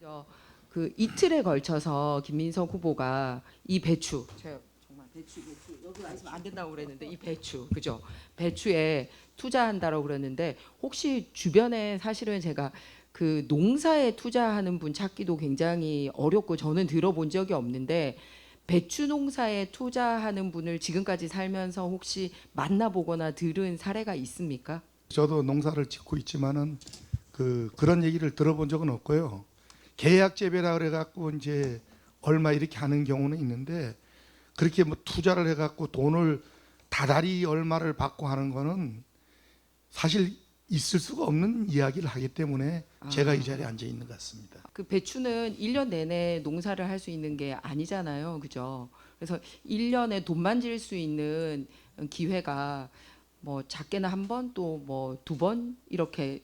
저, 그 이틀에 걸쳐서 김민석 후보가 이 배추 제가 정말 배추 배추 여기 와 있으면 안 된다고 그랬는데 이 배추 그죠 배추에 투자한다고 그랬는데 혹시 주변에 사실은 제가 그 농사에 투자하는 분 찾기도 굉장히 어렵고 저는 들어본 적이 없는데 배추 농사에 투자하는 분을 지금까지 살면서 혹시 만나보거나 들은 사례가 있습니까? 저도 농사를 짓고 있지만은 그 그런 얘기를 들어본 적은 없고요. 계약 재배라 그래 갖고 이제 얼마 이렇게 하는 경우는 있는데 그렇게 뭐 투자를 해 갖고 돈을 다달이 얼마를 받고 하는 거는 사실 있을 수가 없는 이야기를 하기 때문에 제가 이 자리에 앉아 있는 것 같습니다. 그 배추는 1년 내내 농사를 할 수 있는 게 아니잖아요. 그죠? 그래서 1년에 돈만 질 수 있는 기회가 뭐 작게는 한 번 또 뭐 두 번 이렇게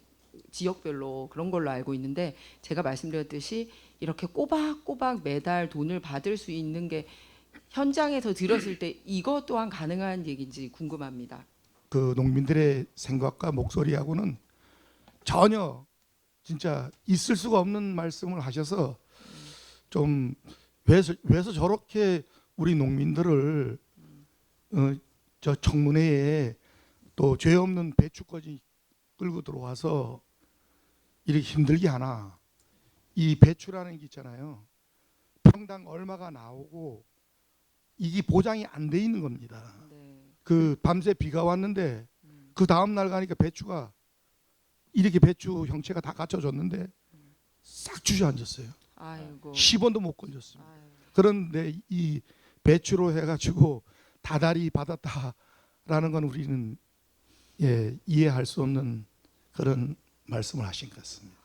지역별로 그런 걸로 알고 있는데 제가 말씀드렸듯이 이렇게 꼬박꼬박 매달 돈을 받을 수 있는 게 현장에서 들었을 때 이것 또한 가능한 얘기인지 궁금합니다. 그 농민들의 생각과 목소리하고는 전혀 진짜 있을 수가 없는 말씀을 하셔서 좀 왜서 왜서 저렇게 우리 농민들을 어, 저 청문회에 또 죄 없는 배추까지 끌고 들어와서 이렇게 힘들게 하나 이 배추라는 게 있잖아요 평당 얼마가 나오고 이게 보장이 안 돼 있는 겁니다. 네. 그 밤새 비가 왔는데 그 다음 날 가니까 배추가 이렇게 배추 형체가 다 갖춰졌는데 싹 주저앉았어요. 아이고. 10원도 못 걸렸습니다. 아이고. 그런데 이 배추로 해가지고 다달이 받았다라는 건 우리는 예, 이해할 수 없는 그런 말씀을 하신 것 같습니다.